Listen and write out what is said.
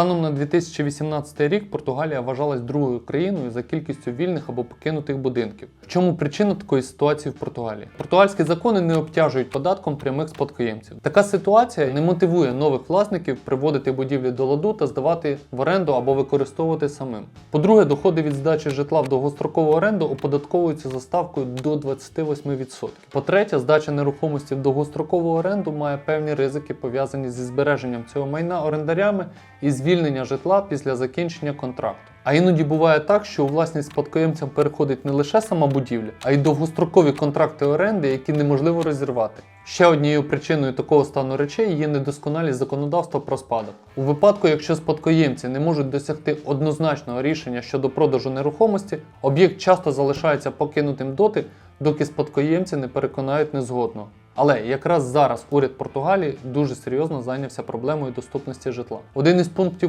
Станом на 2018 рік Португалія вважалась другою країною за кількістю вільних або покинутих будинків. В чому причина такої ситуації в Португалії? Португальські закони не обтяжують податком прямих спадкоємців. Така ситуація не мотивує нових власників приводити будівлі до ладу та здавати в оренду або використовувати самим. По-друге, доходи від здачі житла в довгострокову оренду оподатковуються за ставкою до 28%. По-третє, здача нерухомості в довгострокову оренду має певні ризики, пов'язані зі збереженням цього майна орендарями і звільнення житла після закінчення контракту. А іноді буває так, що у власність спадкоємцям переходить не лише сама будівля, а й довгострокові контракти оренди, які неможливо розірвати. Ще однією причиною такого стану речей є недосконалість законодавства про спадок. У випадку, якщо спадкоємці не можуть досягти однозначного рішення щодо продажу нерухомості, об'єкт часто залишається покинутим доти, доки спадкоємці не переконають незгодно. Але якраз зараз уряд Португалії дуже серйозно зайнявся проблемою доступності житла. Один із пунктів